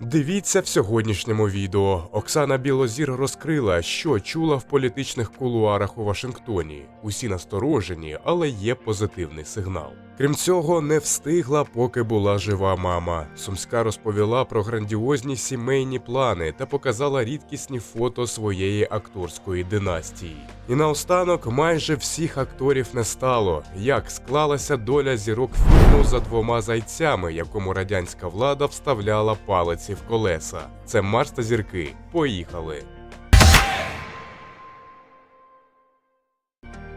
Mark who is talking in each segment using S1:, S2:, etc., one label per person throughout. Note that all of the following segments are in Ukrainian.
S1: Дивіться в сьогоднішньому відео. Оксана Білозір розкрила, що чула в політичних кулуарах у Вашингтоні. Усі насторожені, але є позитивний сигнал. Крім цього, не встигла, поки була жива мама. Сумська розповіла про грандіозні сімейні плани та показала рідкісні фото своєї акторської династії. І наостанок майже всіх акторів не стало. Як склалася доля зірок фільму за двома зайцями, якому радянська влада вставляла палиці в колеса. Це Марс та зірки. Поїхали.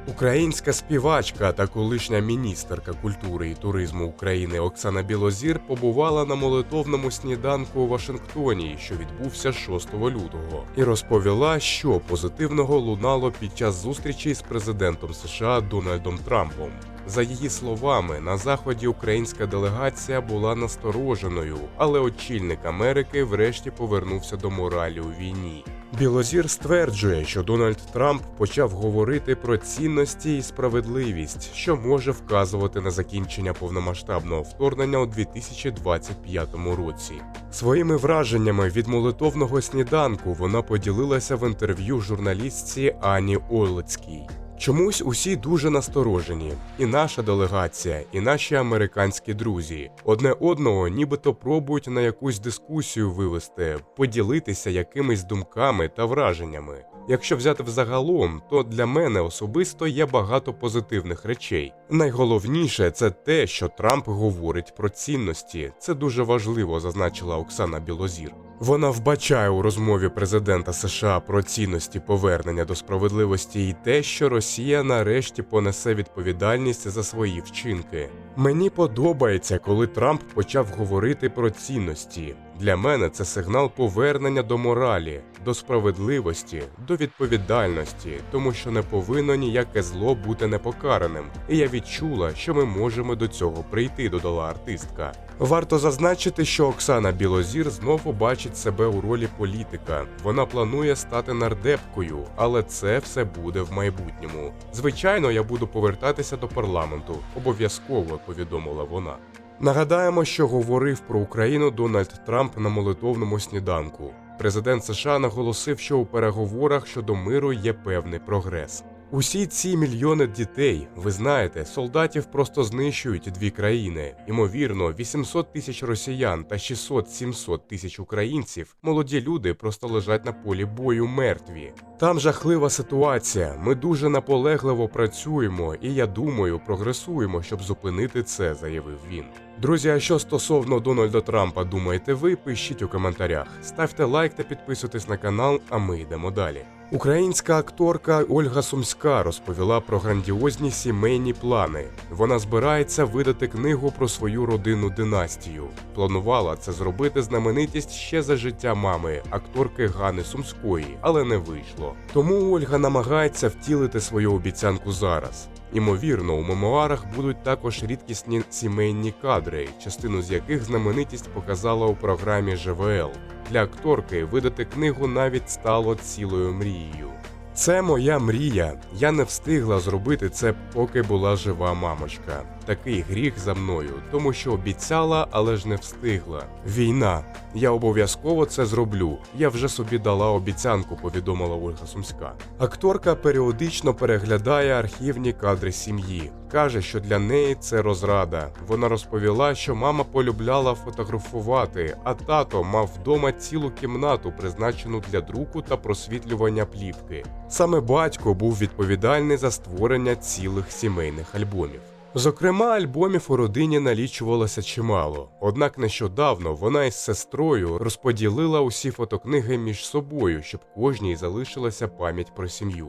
S1: Українська співачка та колишня міністерка культури і туризму України Оксана Білозір побувала на молитовному сніданку у Вашингтоні, що відбувся 6 лютого, і розповіла, що позитивного лунало під час зустрічі з президентом США Дональдом Трампом. За її словами, на заході українська делегація була настороженою, але очільник Америки врешті повернувся до моралі у війні. Білозір стверджує, що Дональд Трамп почав говорити про цінності і справедливість, що може вказувати на закінчення повномасштабного вторгнення у 2025 році. Своїми враженнями від молитовного сніданку вона поділилася в інтерв'ю журналістці Ані Ойлицькій. Чомусь усі дуже насторожені, і наша делегація, і наші американські друзі одне одного нібито пробують на якусь дискусію вивести, поділитися якимись думками та враженнями. Якщо взяти взагалом, то для мене особисто є багато позитивних речей. Найголовніше це те, що Трамп говорить про цінності. Це дуже важливо, зазначила Оксана Білозір. Вона вбачає у розмові президента США про цінності повернення до справедливості і те, що Росія нарешті понесе відповідальність за свої вчинки. Мені подобається, коли Трамп почав говорити про цінності. Для мене це сигнал повернення до моралі, до справедливості, до відповідальності, тому що не повинно ніяке зло бути непокараним. І я відчула, що ми можемо до цього прийти, додала артистка. Варто зазначити, що Оксана Білозір знову бачить себе у ролі політика. Вона планує стати нардепкою, але це все буде в майбутньому. Звичайно, я буду повертатися до парламенту. Обов'язково повідомила вона. Нагадаємо, що говорив про Україну Дональд Трамп на молитовному сніданку. Президент США наголосив, що у переговорах щодо миру є певний прогрес. Усі ці мільйони дітей, ви знаєте, солдатів просто знищують дві країни. Ймовірно, 800 тисяч росіян та 600-700 тисяч українців. Молоді люди просто лежать на полі бою мертві. Там жахлива ситуація. Ми дуже наполегливо працюємо, і я думаю, прогресуємо, щоб зупинити це, заявив він. Друзі, а що стосовно Дональда Трампа думаєте ви? Пишіть у коментарях. Ставте лайк та підписуйтесь на канал, а ми йдемо далі. Українська акторка Ольга Сумська розповіла про грандіозні сімейні плани. Вона збирається видати книгу про свою родинну династію. Планувала це зробити знаменитість ще за життя мами, акторки Гани Сумської, але не вийшло. Тому Ольга намагається втілити свою обіцянку зараз. Імовірно, у мемуарах будуть також рідкісні сімейні кадри, частину з яких знаменитість показала у програмі ЖВЛ. Для акторки видати книгу навіть стало цілою мрією. Це моя мрія. Я не встигла зробити це, поки була жива мамочка. Такий гріх за мною, тому що обіцяла, але ж не встигла. Війна. Я обов'язково це зроблю. Я вже собі дала обіцянку, повідомила Ольга Сумська. Акторка періодично переглядає архівні кадри сім'ї. Каже, що для неї це розрада. Вона розповіла, що мама полюбляла фотографувати, а тато мав вдома цілу кімнату, призначену для друку та просвітлювання плівки. Саме батько був відповідальний за створення цілих сімейних альбомів. Зокрема, альбомів у родині налічувалося чимало. Однак нещодавно вона із сестрою розподілила усі фотокниги між собою, щоб кожній залишилася пам'ять про сім'ю.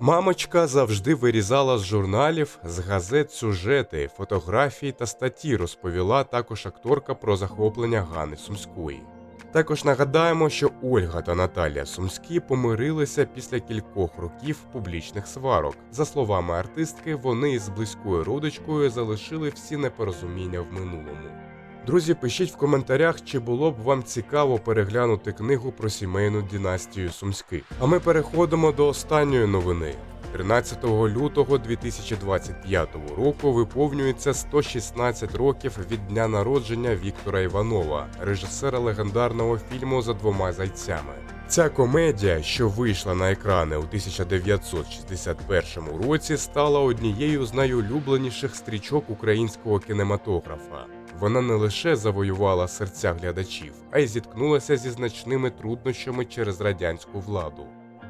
S1: Мамочка завжди вирізала з журналів, з газет сюжети, фотографії та статті, розповіла також акторка про захоплення Гани Сумської. Також нагадаємо, що Ольга та Наталія Сумські помирилися після кількох років публічних сварок. За словами артистки, вони із близькою родичкою залишили всі непорозуміння в минулому. Друзі, пишіть в коментарях, чи було б вам цікаво переглянути книгу про сімейну династію Сумських. А ми переходимо до останньої новини. 13 лютого 2025 року виповнюється 116 років від дня народження Віктора Іванова, режисера легендарного фільму за двома зайцями. Ця комедія, що вийшла на екрани у 1961 році, стала однією з найулюбленіших стрічок українського кінематографа. Вона не лише завоювала серця глядачів, а й зіткнулася зі значними труднощами через радянську владу.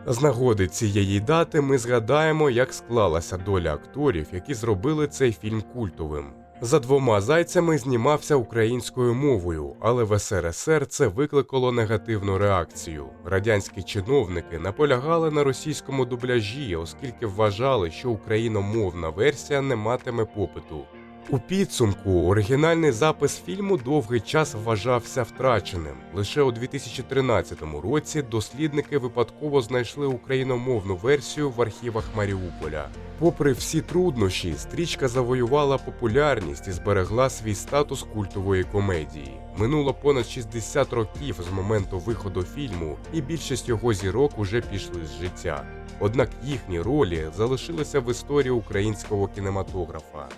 S1: З нагоди цієї дати ми згадаємо, як склалася доля акторів, які зробили цей фільм культовим. За двома зайцями знімався українською мовою, але в СРСР це викликало негативну реакцію. Радянські чиновники наполягали на російському дубляжі, оскільки вважали, що україномовна версія не матиме попиту. У підсумку оригінальний запис фільму довгий час вважався втраченим. Лише у 2013 році дослідники випадково знайшли україномовну версію в архівах Маріуполя. Попри всі труднощі, стрічка завоювала популярність і зберегла свій статус культової комедії. Минуло понад 60 років з моменту виходу фільму, і більшість його зірок уже пішли з життя. Однак їхні ролі залишилися в історії українського кінематографа.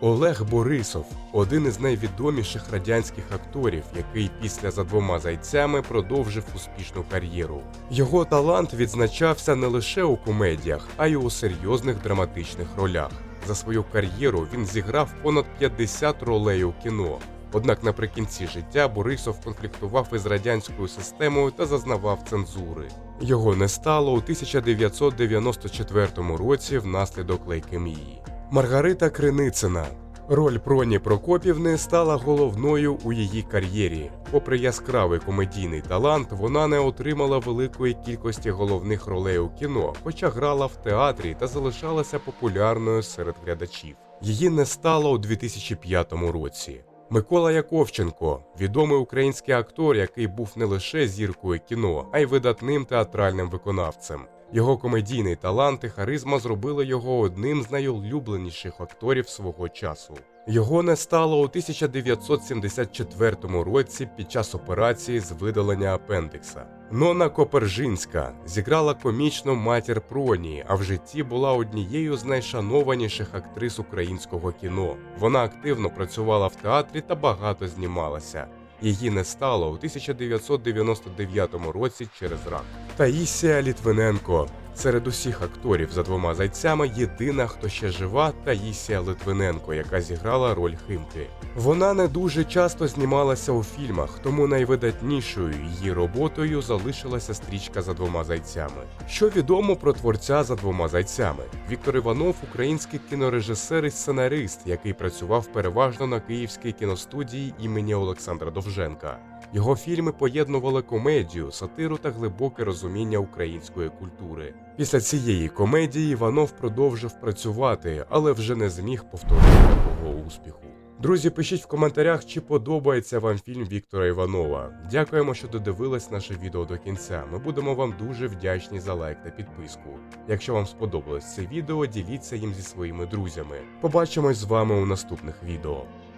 S1: Олег Борисов один із найвідоміших радянських акторів, який після за двома зайцями продовжив успішну кар'єру. Його талант відзначався не лише у комедіях, а й у серйозних драматичних ролях. За свою кар'єру він зіграв понад 50 ролей у кіно. Однак наприкінці життя Борисов конфліктував із радянською системою та зазнавав цензури. Його не стало у 1994 році внаслідок лейкемії. Маргарита Криницина. Роль Проні Прокопівни стала головною у її кар'єрі. Попри яскравий комедійний талант, вона не отримала великої кількості головних ролей у кіно, хоча грала в театрі та залишалася популярною серед глядачів. Її не стало у 2005 році. Микола Яковченко відомий український актор, який був не лише зіркою кіно, а й видатним театральним виконавцем. Його комедійний талант і харизма зробили його одним з найулюбленіших акторів свого часу. Його не стало у 1974 році під час операції з видалення апендикса. Нона Копержинська зіграла комічну матір Проні, а в житті була однією з найшанованіших актрис українського кіно. Вона активно працювала в театрі та багато знімалася. Її не стало у 1999 році через рак. Таїсія Літвиненко серед усіх акторів за двома зайцями єдина, хто ще жива, Таїсія Литвиненко, яка зіграла роль Химки. Вона не дуже часто знімалася у фільмах, тому найвидатнішою її роботою залишилася стрічка за двома зайцями. Що відомо про творця за двома зайцями? Віктор Іванов український кінорежисер і сценарист, який працював переважно на київській кіностудії імені Олександра Довженка. Його фільми поєднували комедію, сатиру та глибоке розуміння української культури. Після цієї комедії Іванов продовжив працювати, але вже не зміг повторити такого успіху. Друзі, пишіть в коментарях, чи подобається вам фільм Віктора Іванова. Дякуємо, що додивились наше відео до кінця. Ми будемо вам дуже вдячні за лайк та підписку. Якщо вам сподобалось це відео, діліться їм зі своїми друзями. Побачимось з вами у наступних відео.